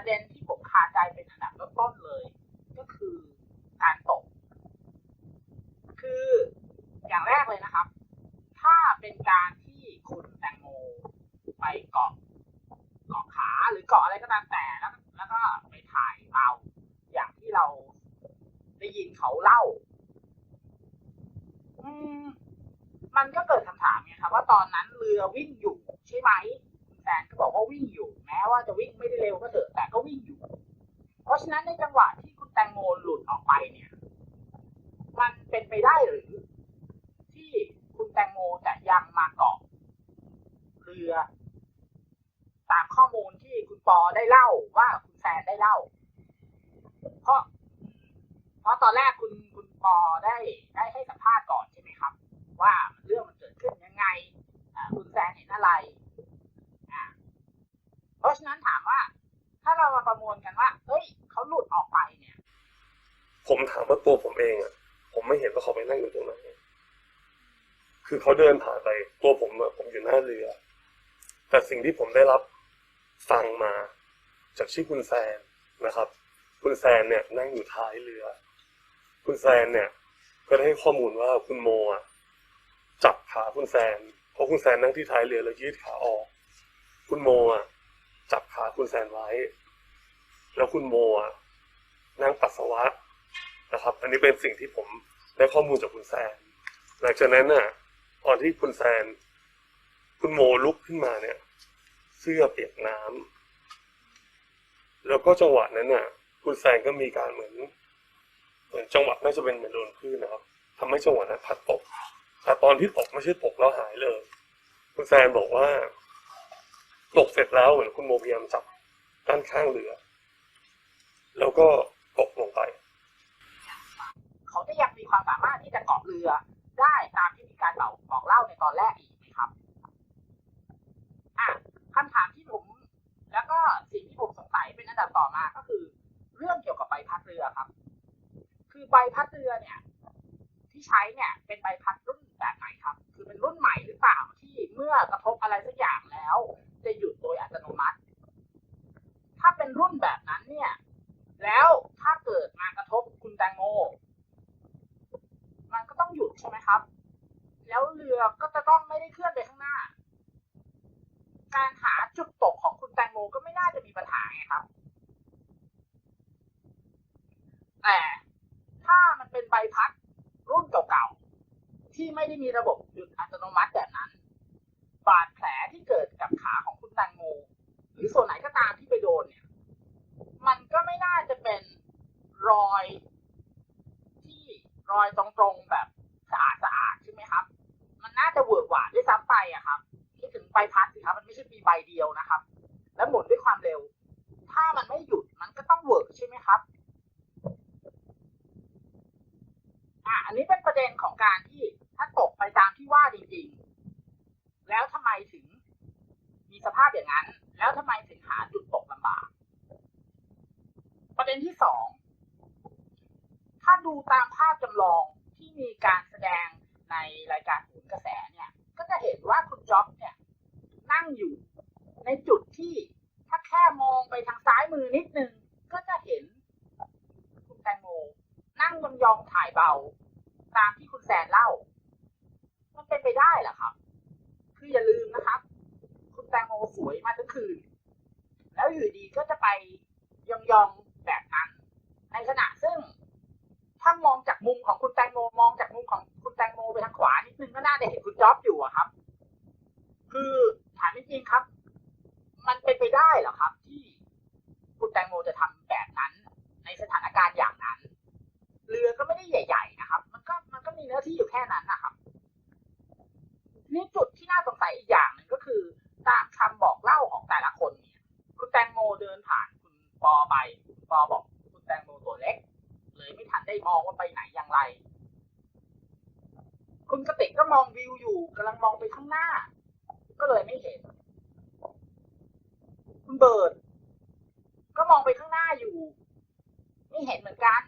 ประเด็นที่ผมคาใจเป็นอันดับต้นๆเลย ก็คือการตก คืออย่างแรกเลยนะครับ ถ้าเป็นการที่คุณแตงโมไปเกาะเกาะขาหรือเกาะอะไรก็ตามแต่แล้วแล้วก็ไปถ่ายเราอย่างที่เราได้ยินเขาเล่า อืมมันก็เกิดคำถามไงครับ ว่าตอนนั้นเรือวิ่งอยู่ใช่ไหม นก็บอกว่าวิ่งอยู่ แม้ว่าจะวิ่งไม่ได้เร็วก็เถอะแต่ก็วิ่งอยู่ เพราะฉะนั้นในจังหวะที่คุณแตงโมหลุดออกไปเนี่ย มันเป็นไปได้หรือ ที่คุณแตงโมจะยังมาเกาะเรือตามข้อมูลที่คุณปอได้เล่าว่าคุณแซนได้เล่า เพราะ เพราะตอนแรกคุณคุณปอได้ได้ให้สัมภาษณ์ก่อนใช่ไหมครับ ว่าเรื่องมันเกิดขึ้นยังไงคุณแซนเห็นอะไร เพราะฉะนั้นถามว่า ถ้าเรามาประมวลกันว่าเฮ้ยเขาหลุดออกไปเนี่ย ผมถามว่าตัวผมเองอะ ผมไม่เห็นว่าเขาไปนั่งอยู่ตรงไหนคือเขาเดินผ่านไป ตัวผมอะผมอยู่หน้าเรือ แต่สิ่งที่ผมได้รับฟังมาจากชื่อคุณแซนนะครับ คุณแซนเนี่ยนั่งอยู่ท้ายเรือ คุณแซนเนี่ย ก็ได้ให้ข้อมูลว่าคุณโมอะจับขาคุณแซนเพราะคุณแซนนั่งที่ท้ายเรือแล้วยืดขาออก คุณโมอะ จับขาคุณแซนไว้ แล้วคุณโมอะนั่งปัสสาวะนะครับ อันนี้เป็นสิ่งที่ผมได้ข้อมูลจากคุณแซน หลังจากนั้นน่ะตอนที่คุณแซน คุณโมลุกขึ้นมาเนี่ย เสื้อเปียกน้ำแล้วก็จังหวะนั้นน่ะ คุณแซนก็มีการเหมือน เหมือนจังหวะน่าจะเป็นเหมือนโดนคลื่นนะครับทำให้จังหวะนั้นพัดตกแต่ตอนที่ตกไม่ใช่ตกแล้วหายเลย คุณแซนบอกว่า ตกเสร็จแล้วเหมือนคุณโมพยายามจับด้านข้างเรือ แล้วก็ตกลงไป เขาจะยังมีความสามารถที่จะเกาะเรือได้ตามที่มีการบอกบอกเล่าในตอนแรกอีกไหมครับอะคำถามที่ผม แล้วก็สิ่งที่ผมสงสัยเป็นอันดับต่อมาก็คือ เรื่องเกี่ยวกับใบพัดเรือครับ คือใบพัดเรือเนี่ย ที่ใช้เนี่ยเป็นใบพัดรุ่นแบบไหนครับ คือเป็นรุ่นใหม่หรือเปล่าที่เมื่อกระทบอะไรสักอย่างแล้ว จะหยุดโดยอัตโนมัติ ถ้าเป็นรุ่นแบบนั้นเนี่ย แล้วถ้าเกิดมากระทบคุณแตงโม มันก็ต้องหยุดใช่ไหมครับ แล้วเรือก็จะต้องไม่ได้เคลื่อนไปข้างหน้า การหาจุดตกของคุณแตงโมก็ไม่น่าจะมีปัญหาไงครับ แต่ถ้ามันเป็นใบพัดรุ่นเก่าๆที่ไม่ได้มีระบบหยุดอัตโนมัติแบบนั้น บาดแผ ที่เกิดกับขาของคุณแตงโมหรือส่วนไหนก็ตามที่ไปโดนเนี่ย มันก็ไม่น่าจะเป็นรอย ที่รอยตรงๆแบบสะอาดสะอาดๆใช่ไหมครับ มันน่าจะเวิร์กหวานด้วยซ้ำไปอะครับคิดถึงใบพัดสิครับ มันไม่ใช่มีใบเดียวนะครับ แล้วหมุนด้วยความเร็ว ถ้ามันไม่หยุดมันก็ต้องเวิร์กใช่ไหมครับอะอันนี้เป็นประเด็นของการที่ถ้าตกไปตามที่ว่าจริงๆ แล้วทำไมถึง สภาพอย่างนั้น แล้วทำไมถึงหาจุดตกลำบาก ประเด็นที่สองถ้าดูตามภาพจำลองที่มีการแสดงในรายการโหุนกระแสเนี่ย ก็จะเห็นว่าคุณจ๊อบเนี่ย นั่งอยู่ในจุดที่ถ้าแค่มองไปทางซ้ายมือนิดนึง ก็จะเห็นคุณแตงโมนั่งยองๆถ่ายเบา ตามที่คุณแซนเล่า มันเป็นไปได้เหรอครับ คืออย่าลืมนะครับ แตงโมสวยมาทั้งคืน แล้วอยู่ดีก็จะไปยองๆแบบนั้น ในขณะซึ่ง ถ้ามองจากมุมของคุณแตงโมมองจากมุมของคุณแตงโมไปทางขวานิดนึงก็น่าจะเห็นคุณจ๊อบอยู่อะครับ คือถามจริงๆครับ มันเป็นไปได้เหรอครับ ที่คุณแตงโมจะทำแบบนั้น ในสถานการณ์อย่างนั้น เรือก็ไม่ได้ใหญ่ ๆ นะครับ มันก็มันก็มีเนื้อที่อยู่แค่นั้นนะครับ นี่จุดที่น่าสงสัยอีกอย่างหนึ่งก็คือ ตามคำบอกเล่าของแต่ละคนเนี่ย คุณแตงโมเดินผ่านคุณปอไปคุณปอบอกคุณแตงโมตัวเล็ก เลยไม่ทันได้มองว่าไปไหนอย่างไร คุณกติกก็มองวิวอยู่กำลังมองไปข้างหน้า ก็เลยไม่เห็น คุณเบิร์ดก็มองไปข้างหน้าอยู่ ไม่เห็นเหมือนกัน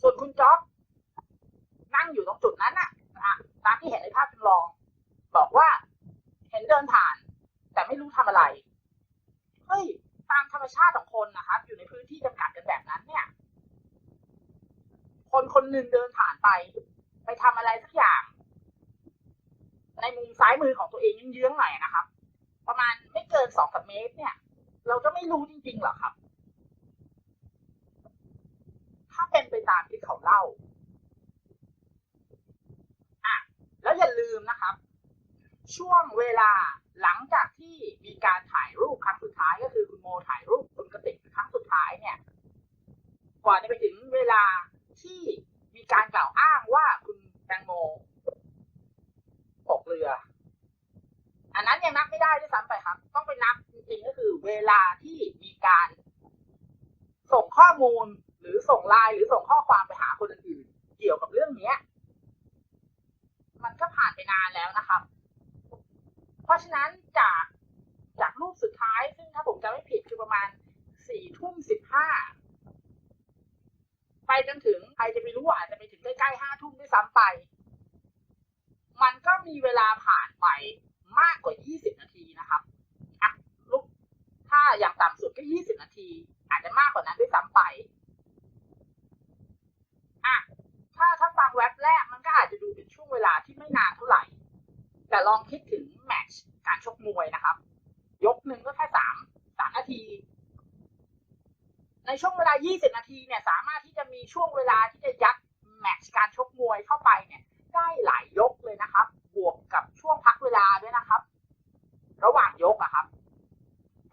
ส่วนคุณจ๊อบนั่งอยู่ตรงจุดนั้นน่ะอะตามที่เห็นในภาพจำลอง บอกว่า เห็นเดินผ่าน แต่ไม่รู้ทำอะไรเฮ้ยตามธรรมชาติของคนนะครับ อยู่ในพื้นที่จำกัดกันแบบนั้นเนี่ย คนคนหนึ่งเดินผ่านไป ทำอะไรสักอย่าง ในมุมซ้ายมือของตัวเองเยื้องๆหน่อยนะครับ ประมาณไม่เกินสองสามเมตร เนี่ย เราจะไม่รู้จริงๆหรอครับ ถ้าเป็นไปตามที่เขาเล่าอะแล้วอย่าลืมนะครับ ช่วงเวลาหลังจากที่มีการถ่ายรูปครั้งสุดท้ายก็คือคุณโมถ่ายรูปคุณกติกครั้งสุดท้ายเนี่ย กว่าจะไปถึงเวลาที่มีการกล่าวอ้างว่าคุณ ตงโมตกเรือ อันนั้นยังนับไม่ได้ด้วยซ้ำไปครับ ต้องไปนับจริงๆก็คือ เวลาที่มีการ ส่งข้อมูลหรือส่งไลน์หรือส่งข้อความไปหาคนอื่นเกี่ยวกับเรื่องเนี้ย มันก็ผ่านไปนานแล้วนะครับ เพราะฉะนั้นจากจากรูปสุดท้าย ซึ่งถ้าผมจำไม่ผิดคือประมาณสี่ทุ่มสิบห้า ไปจนถึงใครจะไปรู้ว่าอาจจะไปถึงใกล้ๆห้าทุ่มด้วยซ้ำไป มันก็มีเวลาผ่านไปมากกว่ายี่สิบนาทีนะครับอะลูกถ้าอย่างต่ำสุดก็ยี่สิบนาที อาจจะมากกว่านั้นด้วยซ้ำไปอะถ้าถ้าฟังแว็บแรกมันก็อาจจะดูเป็นช่วงเวลาที่ไม่นานเท่าไหร่ แต่ลองคิดถึงแมตช์การชกมวยนะครับ ยกหนึ่งก็แค่สามสามนาที ในช่วงเวลา 20 นาที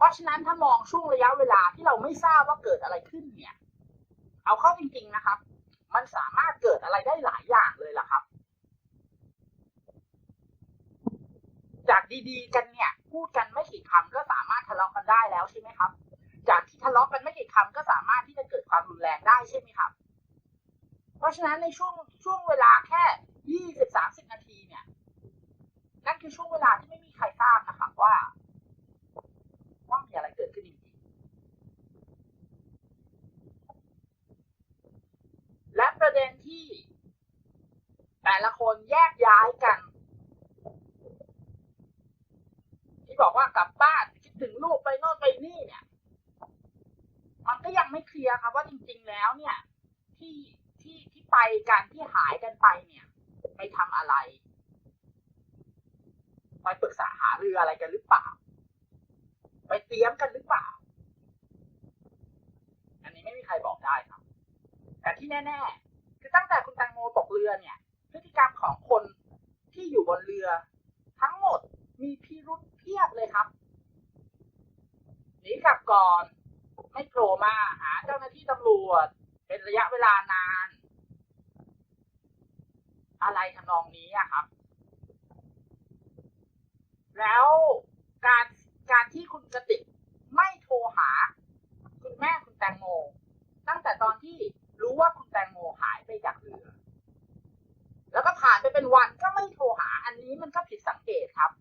ะฉะนั้นถ้ามองช่วงระยะเวลาที่เราไม่ทราบว่าเกิดอะไรขึ้นเนี่ย เอาเข้าจริง ๆนะครับ มันสามารถเกิดอะไรได้หลายอย่างเลยล่ะครับ จากดีๆ กันเนี่ย พูดกันไม่กี่คำก็สามารถทะเลาะกันได้แล้วใช่ไหมครับ จากที่ทะเลาะกันไม่กี่คำก็สามารถที่จะเกิดความรุนแรงได้ใช่ไหมครับ เพราะฉะนั้นในช่วงช่วงเวลาแค่ยี่สิบสามสิบนาทีเนี่ย นั่นคือช่วงเวลาที่ไม่มีใครทราบนะครับว่าว่ามีอะไรเกิดขึ้นจริงๆและประเด็นที่ แต่ละคนแยกย้ายกัน ที่บอกว่ากลับบ้านคิดถึงลูกไปโน่นไปนี่เนี่ย มันก็ยังไม่เคลียร์ครับว่าจริง ๆ แล้วเนี่ย ที่ที่ที่ไปกันที่หายกันไปเนี่ย ไปทำอะไรไปปรึกษาหาเรืออะไรกันหรือเปล่า ไปเตรียมกันหรือเปล่า อันนี้ไม่มีใครบอกได้ครับ แต่ที่แน่ ๆ คือตั้งแต่คุณแตงโมตกเรือเนี่ย พฤติกรรมของคนที่อยู่บนเรือ ทั้งหมดมีพิรุธเพียบเลยครับหนีกลับก่อน ไม่โผล่มาหาเจ้าหน้าที่ตำรวจ เป็นระยะเวลานาน อะไรทำนองนี้อะครับ แล้วการการที่คุณกติกไม่โทรหา คุณแม่คุณแตงโม ตั้งแต่ตอนที่รู้ว่าคุณแตงโมหายไปจากเรือ แล้วก็ผ่านไปเป็นวันก็ไม่โทรหา อันนี้มันก็ผิดสังเกตครับ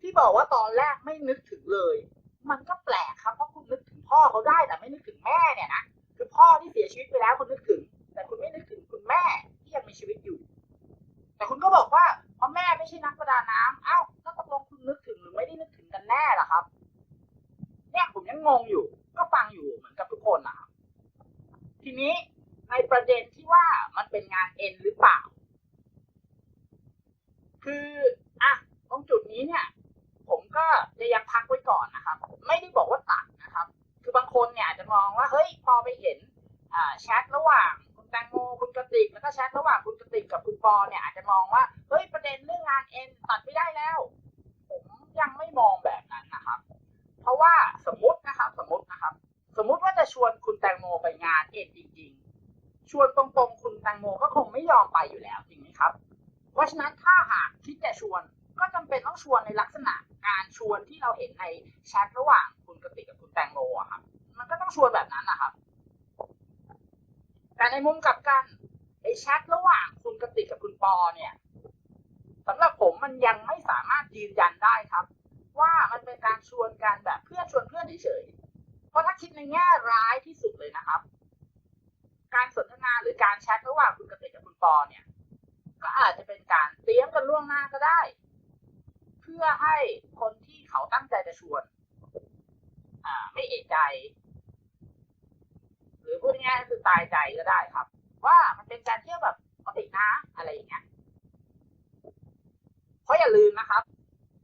ที่บอกว่าตอนแรกไม่นึกถึงเลย มันก็แปลกครับเพราะคุณนึกถึงพ่อเขาได้แต่ ที่ว่ามันเป็นงานเอ็นหรือเปล่า คืออะตรงจุดนี้เนี่ย ผมก็จะยังพักไว้ก่อนนะครับ ไม่ได้บอกว่าตัดนะครับ คือบางคนเนี่ยอาจจะมองว่าเฮ้ยพอไปเห็นแชทระหว่างคุณแตงโมคุณกติกแล้วก็แชทระหว่างคุณกติกกับคุณปอเนี่ยอาจจะมองว่าเฮ้ยประเด็นเรื่องงานเอ็นตัดไม่ได้แล้ว ผมยังไม่มองแบบนั้นนะครับ เพราะว่าสมมตินะครับ สมมตินะครับ สมมติว่าจะชวนคุณแตงโมไปงานเอ็นจริ ชวนตรงๆคุณแตงโมก็คงไม่ยอมไปอยู่แล้วจริงไหมครับ เพราะฉะนั้นถ้าหากคิดจะชวนก็จำเป็นต้องชวนในลักษณะการชวนที่เราเห็นในแชทระหว่างคุณกติกกับคุณแตงโมอะครับ มันก็ต้องชวนแบบนั้นนะครับ แต่ในมุมกลับกันไอ้แชทระหว่างคุณกติกกับคุณปอเนี่ยสำหรับผมมันยังไม่สามารถยืนยันได้ครับ ว่ามันเป็นการชวนกันแบบเพื่อนชวนเพื่อนเฉยๆเพราะถ้าคิดในแง่ร้ายที่สุดเลยนะครับ การสนทนาหรือการแชทระหว่างคุณกติกกับคุณปอเนี่ย ก็อาจจะเป็นการเตรียมกันล่วงหน้าก็ได้ เพื่อให้คนที่เขาตั้งใจจะชวน อ่า ไม่เอะใจ หรือพูดง่ายๆคือตายใจก็ได้ครับ ว่ามันเป็นการเที่ยวแบบปกตินะอะไรอย่างเงี้ยเพราะอย่าลืมนะครับ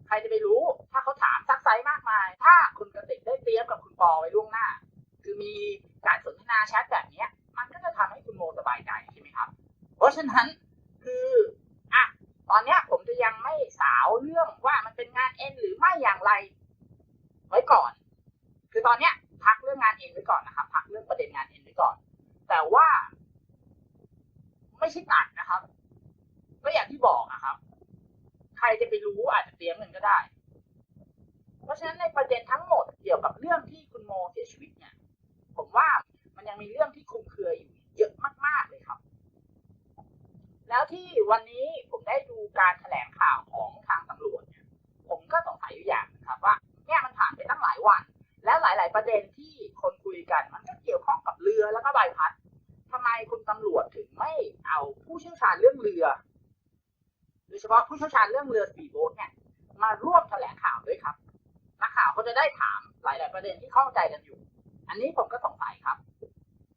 ใครจะไปรู้ ถ้าเขาถามซักไซส์มากมาย ถ้าคุณกระติกได้เตรียมกับคุณปอไว้ล่วงหน้า คือมีการสนทนาแชทแบบเนี้ย โมสบายใจใช่ไหมครับ เพราะฉะนั้นคืออะตอนเนี้ยผมจะยังไม่สาวเรื่องว่ามันเป็นงานเอ็นหรือไม่อย่างไร ไว้ก่อน คือตอนเนี้ยพักเรื่องงานเอ็นไว้ก่อนนะครับ พักเรื่องประเด็นงานเอ็นไว้ก่อน แต่ว่า ไม่ใช่ตัดนะครับ ก็อย่างที่บอกนะครับ ใครจะไปรู้อาจจะเตรียมเงินก็ได้ เพราะฉะนั้นในประเด็นทั้งหมดเกี่ยวกับเรื่องที่คุณโมเสียชีวิตเนี่ย ผมว่ามันยังมีเรื่องที่คุมเครืออยู่ากเลยครับ แล้วที่วันนี้ผมได้ดูการแถลงข่าวของทางตำรวจเนี่ยผมก็สงสัยอยู่อย่างนะครับ ว่าเนี่ยมันผ่านไปตั้งหลายวัน และหลาย ๆ ประเด็นที่คนคุยกันมันก็เกี่ยวข้องกับเรือแล้วก็ใบพัดทำไมคุณตำรวจถึงไม่เอาผู้เชี่ยวชาญเรื่องเรือโดยเฉพาะผู้เชี่ยวชาญเรื่องเรือสีโบ๊ทเนี่ย มาร่วมแถลงข่าวด้วยครับนักข่าวเขาจะได้ถามหลาย ๆ ประเด็นที่ข้องใจกันอยู่ อันนี้ผมก็สงสัยครับ